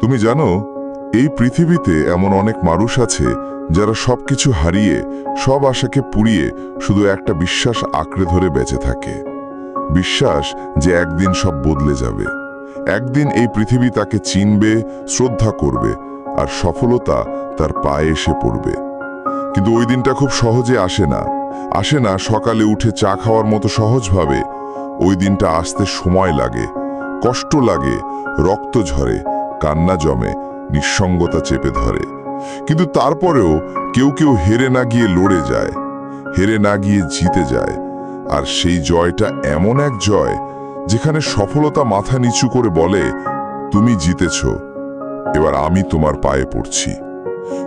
তুমি জানো, এই পৃথিবীতে এমন অনেক মানুষ আছে যারা সবকিছু হারিয়ে, সব আশাকে পুড়িয়ে শুধু একটা বিশ্বাস আঁকড়ে ধরে বেঁচে থাকে। বিশ্বাস যে একদিন সব বদলে যাবে। একদিন এই পৃথিবী তাকে চিনবে, শ্রদ্ধা করবে, আর সফলতা তার পায়ে এসে পড়বে। কিন্তু ওই দিনটা খুব সহজে আসে না। আসে না সকালে উঠে চা খাওয়ার মতো সহজভাবে। ওই দিনটা আসতে সময় লাগে, কষ্ট লাগে, রক্ত ঝরে কান্না জমে, নিঃসঙ্গতা চেপে ধরে। কিন্তু তারপরেও কেউ কেউ হেরে না গিয়ে লড়ে যায়, হেরে না গিয়ে জিতে যায়। আর সেই জয়টা এমন এক জয়, যেখানে সফলতা মাথা নিচু করে বলে, তুমি জিতেছ, এবার আমি তোমার পায়ে পড়ছি।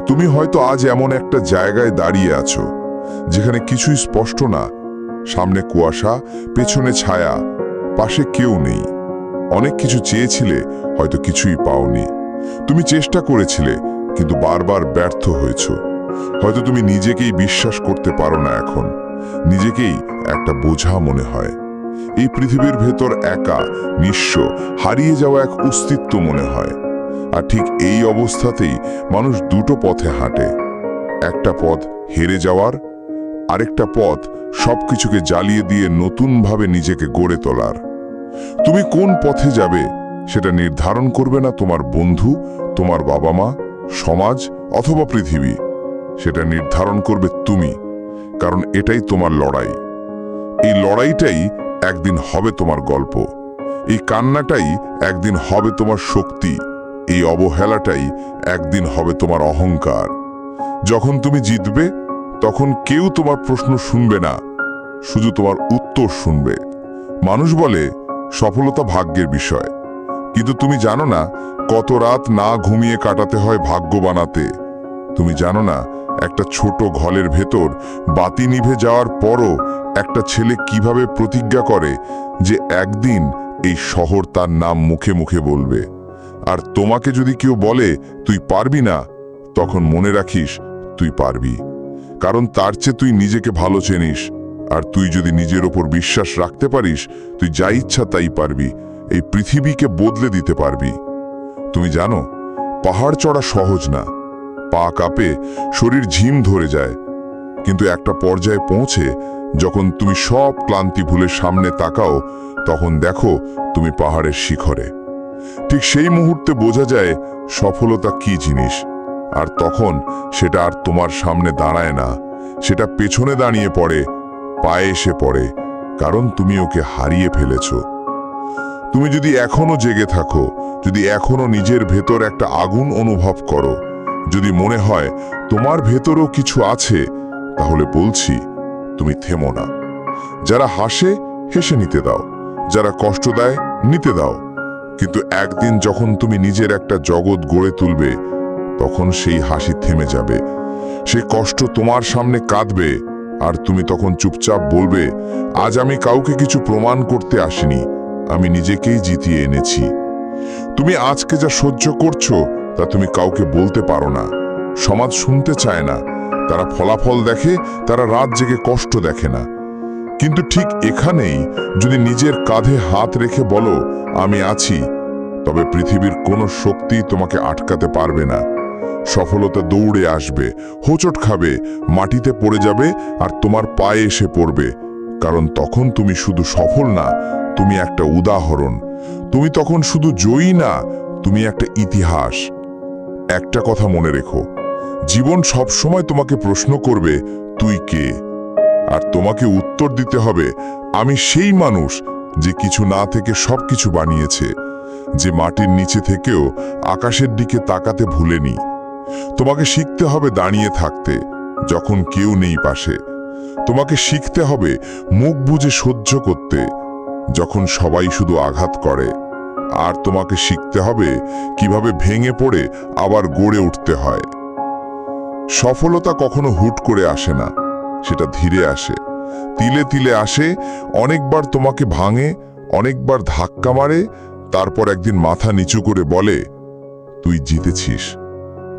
তুমি হয়তো আজ এমন একটা জায়গায় দাঁড়িয়ে আছো, যেখানে কিছুই স্পষ্ট না। সামনে কুয়াশা, পেছনে ছায়া, পাশে কেউ নেই। অনেক কিছু চেয়েছিলে, হয়তো কিছুই পাওনি। তুমি চেষ্টা করেছিলে, কিন্তু বারবার ব্যর্থ হয়েছ। হয়তো তুমি নিজেকেই বিশ্বাস করতে পারো না এখন। নিজেকেই একটা বোঝা মনে হয়। এই পৃথিবীর ভেতর একা, নিঃস্ব, হারিয়ে যাওয়া এক অস্তিত্ব মনে হয়। আর ঠিক এই অবস্থাতেই মানুষ দুটো পথে হাঁটে। একটা পথ হেরে যাওয়ার, আরেকটা পথ সবকিছুকে জ্বালিয়ে দিয়ে নতুনভাবে নিজেকে গড়ে তোলার। তুমি কোন পথে যাবে সেটা নির্ধারণ করবে না তোমার বন্ধু, তোমার বাবা মা সমাজ অথবা পৃথিবী। সেটা নির্ধারণ করবে তুমি, কারণ এটাই তোমার লড়াই। এই লড়াইটাই একদিন হবে তোমার গল্প। এই কান্নাটাই একদিন হবে তোমার শক্তি। এই অবহেলাটাই একদিন হবে তোমার অহংকার। যখন তুমি জিতবে, তখন কেউ তোমার প্রশ্ন শুনবে না, শুধু তোমার উত্তর শুনবে। মানুষ বলে সফলতা ভাগ্যের বিষয়। কিন্তু তুমি জানো না কত রাত না ঘুমিয়ে কাটাতে হয় ভাগ্য বানাতে। তুমি জানো না একটা ছোট ঘলের ভেতর বাতি নিভে যাওয়ার পরও একটা ছেলে কীভাবে প্রতিজ্ঞা করে যে একদিন এই শহর তার নাম মুখে মুখে বলবে। আর তোমাকে যদি কেউ বলে, তুই পারবি না, তখন মনে রাখিস তুই পারবি। কারণ তার চেয়ে তুই নিজেকে ভালো চেনিস। আর তুই যদি নিজের ওপর বিশ্বাস রাখতে পারিস, তুই যা ইচ্ছা তাই পারবি। এই পৃথিবীকে বদলে দিতে পারবি। তুমি জানো, পাহাড় চড়া সহজ না। পা কাঁপে, শরীর ঝিম ধরে যায়। কিন্তু একটা পর্যায়ে পৌঁছে, যখন তুমি সব ক্লান্তি ভুলে সামনে তাকাও, তখন দেখো তুমি পাহাড়ের শিখরে। ঠিক সেই মুহূর্তে বোঝা যায় সফলতা কি জিনিস। আর তখন সেটা আর তোমার সামনে দাঁড়ায় না। সেটা পেছনে দাঁড়িয়ে পড়ে পায়ে এসে পড়ে, কারণ তুমি ওকে হারিয়ে ফেলেছ। তুমি যদি এখনও জেগে থাকো, যদি এখনও নিজের ভেতর একটা আগুন অনুভব করো, যদি মনে হয় তোমার ভেতরও কিছু আছে, তাহলে বলছি তুমি থেমো না। যারা হাসে, হেসে নিতে দাও। যারা কষ্ট দেয়, নিতে দাও। কিন্তু একদিন যখন তুমি নিজের একটা জগৎ গড়ে তুলবে, তখন সেই হাসি থেমে যাবে। সে কষ্ট তোমার সামনে কাঁদবে। আর তুমি তখন চুপচাপ বলবে, আজ আমি কাউকে কিছু প্রমাণ করতে আসিনি, আমি নিজেকেই জিতিয়ে এনেছি। তুমি আজকে যা সহ্য করছ, তা তুমি কাউকে বলতে পারো না। সমাজ শুনতে চায় না। তারা ফলাফল দেখে, তারা রাত জেগে কষ্ট দেখে না। কিন্তু ঠিক এখানেই, যদি নিজের কাঁধে হাত রেখে বলো, আমি আছি, তবে পৃথিবীর কোনো শক্তি তোমাকে আটকাতে পারবে না। সফলতা দৌড়ে আসবে, হোঁচট খাবে, মাটিতে পড়ে যাবে আর তোমার পায়ে এসে পড়বে। কারণ তখন তুমি শুধু সফল না, তুমি একটা উদাহরণ। তুমি তখন শুধু জয়ী না, তুমি একটা ইতিহাস। একটা কথা মনে রেখো, জীবন সবসময় তোমাকে প্রশ্ন করবে, তুই কে? আর তোমাকে উত্তর দিতে হবে, আমি সেই মানুষ যে কিছু না থেকে সবকিছু বানিয়েছে, যে মাটির নিচে থেকেও আকাশের দিকে তাকাতে ভুলেনি। তোমাকে শিখতে হবে দাঁড়িয়ে থাকতে, যখন কেউ নেই পাশে। তোমাকে শিখতে হবে মুখ বুঝে সহ্য করতে, যখন সবাই শুধু আঘাত করে। আর তোমাকে শিখতে হবে কীভাবে ভেঙে পড়ে আবার গড়ে উঠতে হয়। সফলতা কখনো হুট করে আসে না, সেটা ধীরে আসে। তিলে তিলে আসে, অনেকবার তোমাকে ভাঙে, অনেকবার ধাক্কা মারে, তারপর একদিন মাথা নিচু করে বলে, তুই জিতেছিস।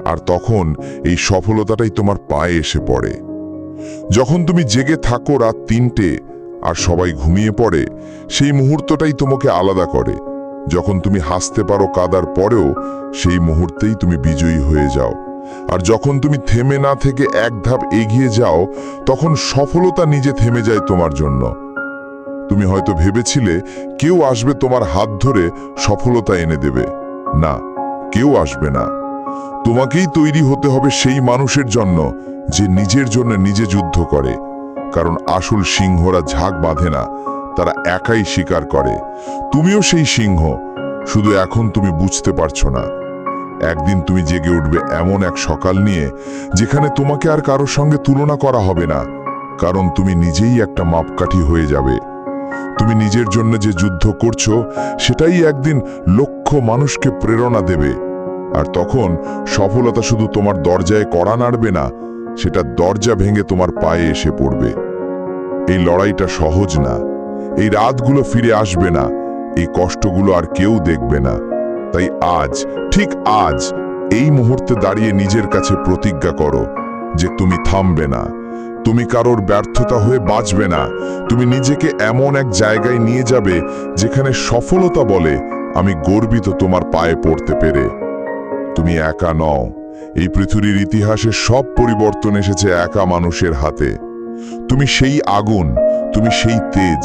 আর তখন এই সফলতাটাই তোমার পায়ে এসে পড়ে। যখন তুমি জেগে থাকো রাত তিনটে আর সবাই ঘুমিয়ে পড়ে, সেই মুহূর্তটাই তোমাকে আলাদা করে। যখন তুমি হাসতে পারো কাদার পরেও, সেই মুহূর্তেই তুমি বিজয়ী হয়ে যাও। আর যখন তুমি থেমে না থেকে এক ধাপ এগিয়ে যাও, তখন সফলতা নিজে থেমে যায় তোমার জন্য। তুমি হয়তো ভেবেছিলে, কেউ আসবে তোমার হাত ধরে সফলতা এনে দেবে। না, কেউ আসবে না। তোমাকেই তৈরি হতে হবে সেই মানুষের জন্য যে নিজের জন্য নিজে যুদ্ধ করে। কারণ আসল সিংহরা ঝাঁক বাঁধে না, তারা একাই শিকার করে। তুমিও সেই সিংহ, শুধু এখন তুমি বুঝতে পারছ না। একদিন তুমি জেগে উঠবে এমন এক সকাল নিয়ে যেখানে তোমাকে আর কারোর সঙ্গে তুলনা করা হবে না, কারণ তুমি নিজেই একটা মাপকাঠি হয়ে যাবে। তুমি নিজের জন্য যে যুদ্ধ করছ, সেটাই একদিন লক্ষ মানুষকে প্রেরণা দেবে। আর তখন সফলতা শুধু তোমার দরজায় কড়া নাড়বে না, সেটা দরজা ভেঙে তোমার পায়ে এসে পড়বে। এই লড়াইটা সহজ না, এই রাতগুলো ফিরে আসবে না, এই কষ্টগুলো আর কেউ দেখবে না। তাই আজ, ঠিক আজ, এই মুহূর্তে দাঁড়িয়ে নিজের কাছে প্রতিজ্ঞা করো যে তুমি থামবে না, তুমি কারোর ব্যর্থতা হয়ে বাঁচবে না, তুমি নিজেকে এমন এক জায়গায় নিয়ে যাবে যেখানে সফলতা বলে আমি গর্বিত তোমার পায়ে পড়তে পেরে। তুমি একা নও। এই পৃথিবীর ইতিহাসে সব পরিবর্তন এসেছে একা মানুষের হাতে। তুমি সেই আগুন, তুমি সেই তেজ,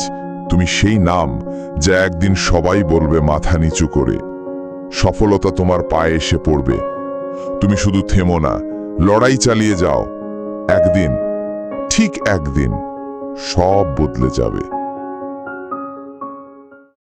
তুমি সেই নাম যা একদিন সবাই বলবে মাথা নিচু করে। সফলতা তোমার পায়ে এসে পড়বে। তুমি শুধু থেমো না, লড়াই চালিয়ে যাও। একদিন, ঠিক একদিন সব বদলে যাবে।